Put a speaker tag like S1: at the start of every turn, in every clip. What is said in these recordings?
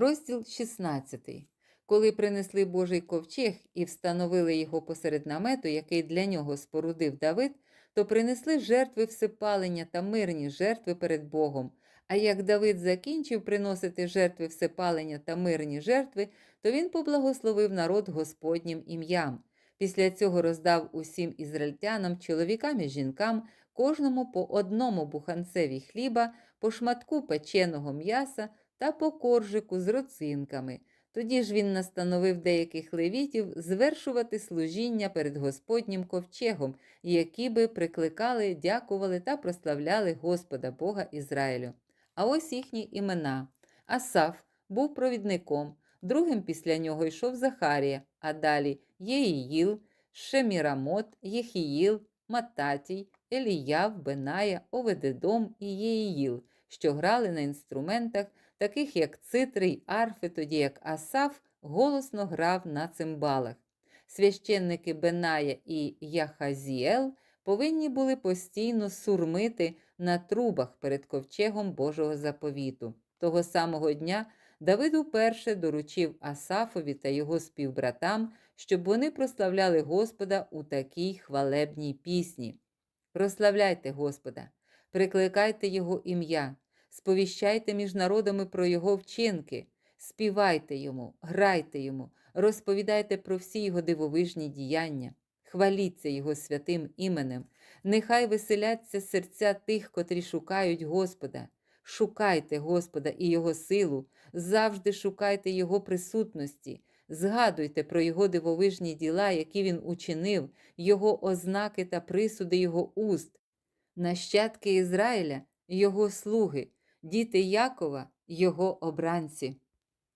S1: Розділ 16. Коли принесли Божий ковчег і встановили його посеред намету, який для нього спорудив Давид, то принесли жертви всепалення та мирні жертви перед Богом. А як Давид закінчив приносити жертви всепалення та мирні жертви, то він поблагословив народ Господнім ім'ям. Після цього роздав усім ізраїльтянам, чоловікам і жінкам, кожному по одному буханцеві хліба, по шматку печеного м'яса та по коржику з роцинками. Тоді ж він настановив деяких левітів звершувати служіння перед Господнім ковчегом, які би прикликали, дякували та прославляли Господа Бога Ізраїлю. А ось їхні імена. Асаф був провідником, другим після нього йшов Захарія, а далі Єїїл, Шемірамот, Єхіїл, Мататій, Еліяв, Беная, Оведедом і Єїїл, що грали на інструментах, таких як цитри й арфи, тоді як Асаф голосно грав на цимбалах. Священники Беная і Яхазіел повинні були постійно сурмити на трубах перед ковчегом Божого заповіту. Того самого дня Давид уперше доручив Асафові та його співбратам, щоб вони прославляли Господа у такій хвалебній пісні. Прославляйте Господа, прикликайте Його ім'я, сповіщайте між народами про Його вчинки, співайте йому, грайте йому, розповідайте про всі його дивовижні діяння, хваліться Його святим іменем, нехай веселяться серця тих, котрі шукають Господа. Шукайте Господа і Його силу, завжди шукайте Його присутності, згадуйте про Його дивовижні діла, які Він учинив, Його ознаки та присуди Його уст, нащадки Ізраїля, Його слуги, діти Якова, Його обранці.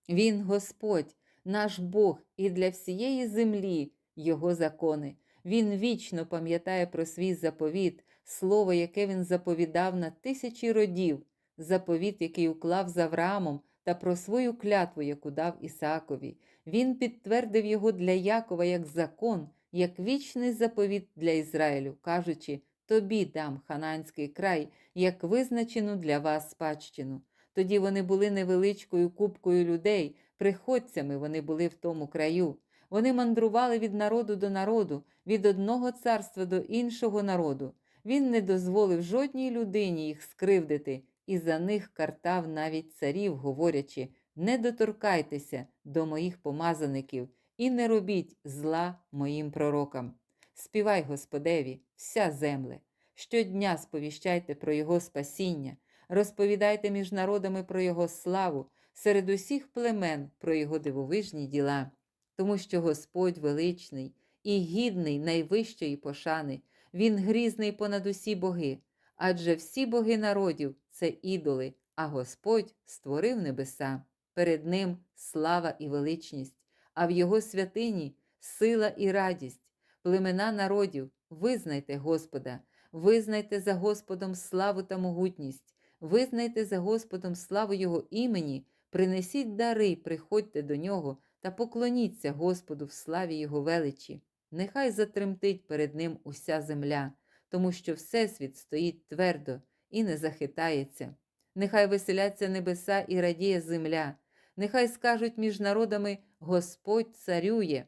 S1: Він Господь, наш Бог, і для всієї землі Його закони. Він вічно пам'ятає про свій заповіт, слово, яке він заповідав на тисячі родів, заповіт, який уклав з Авраамом, та про свою клятву, яку дав Ісаакові. Він підтвердив його для Якова як закон, як вічний заповіт для Ізраїлю, кажучи: Тобі дам хананський край, як визначену для вас спадщину. Тоді вони були невеличкою купкою людей, приходцями вони були в тому краю. Вони мандрували від народу до народу, від одного царства до іншого народу. Він не дозволив жодній людині їх скривдити, і за них картав навіть царів, говорячи: не доторкайтеся до моїх помазаників і не робіть зла моїм пророкам. Співай Господеві, вся земле, щодня сповіщайте про Його спасіння, розповідайте між народами про Його славу, серед усіх племен про Його дивовижні діла, тому що Господь величний і гідний найвищої пошани, Він грізний понад усі боги, адже всі боги народів це ідоли, а Господь створив небеса. Перед Ним слава і величність, а в Його святині сила і радість, племена народів, визнайте Господа, визнайте за Господом славу та могутність, визнайте за Господом славу Його імені, принесіть дари, приходьте до Нього та поклоніться Господу в славі Його величі. Нехай затремтить перед Ним уся земля, тому що Всесвіт стоїть твердо і не захитається. Нехай веселяться небеса і радіє земля, нехай скажуть між народами Господь царює,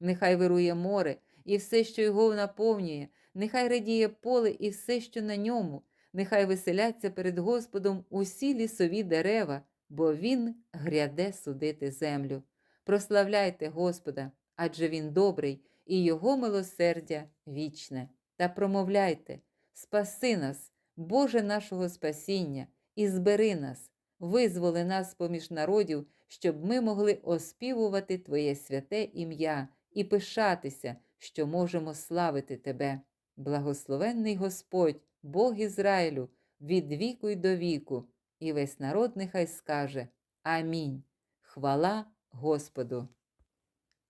S1: нехай вирує море і все, що його наповнює, нехай радіє поле і все, що на ньому, нехай веселяться перед Господом усі лісові дерева, бо Він гряде судити землю. Прославляйте Господа, адже Він добрий, і Його милосердя вічне, та промовляйте, спаси нас, Боже нашого спасіння, і збери нас, визволи нас поміж народів, щоб ми могли оспівувати Твоє святе ім'я і пишатися, що можемо славити Тебе. Благословенний Господь, Бог Ізраїлю, від віку й до віку, і весь народ нехай скаже Амінь. Хвала Господу.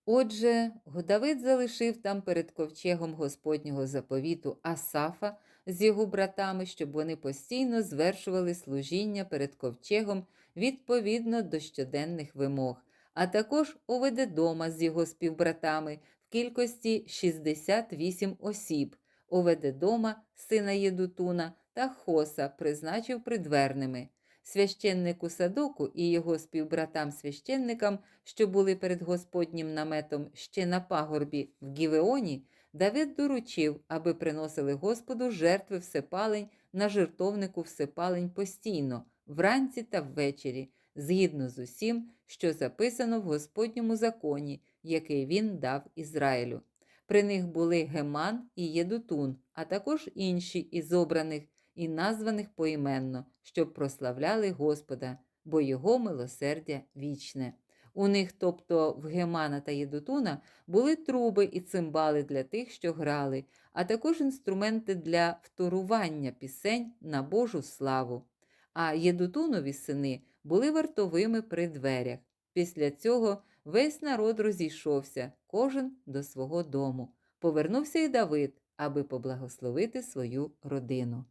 S1: Отже, Давид залишив там перед ковчегом Господнього заповіту Асафа з його братами, щоб вони постійно звершували служіння перед ковчегом відповідно до щоденних вимог, а також Оведедома з його співбратами кількості 68 осіб, Оведедома, сина Єдутуна та Хоса призначив придверними. Священнику Садоку і його співбратам-священникам, що були перед Господнім наметом ще на пагорбі в Гівеоні, Давид доручив, аби приносили Господу жертви всепалень на жертовнику всепалень постійно, вранці та ввечері, згідно з усім, що записано в Господньому законі, який він дав Ізраїлю. При них були Геман і Єдутун, а також інші із обраних і названих поіменно, щоб прославляли Господа, бо його милосердя вічне. У них, тобто в Гемана та Єдутуна, були труби і цимбали для тих, що грали, а також інструменти для вторування пісень на Божу славу. А Єдутунові сини були вартовими при дверях. Після цього весь народ розійшовся, кожен до свого дому. Повернувся і Давид, аби поблагословити свою родину.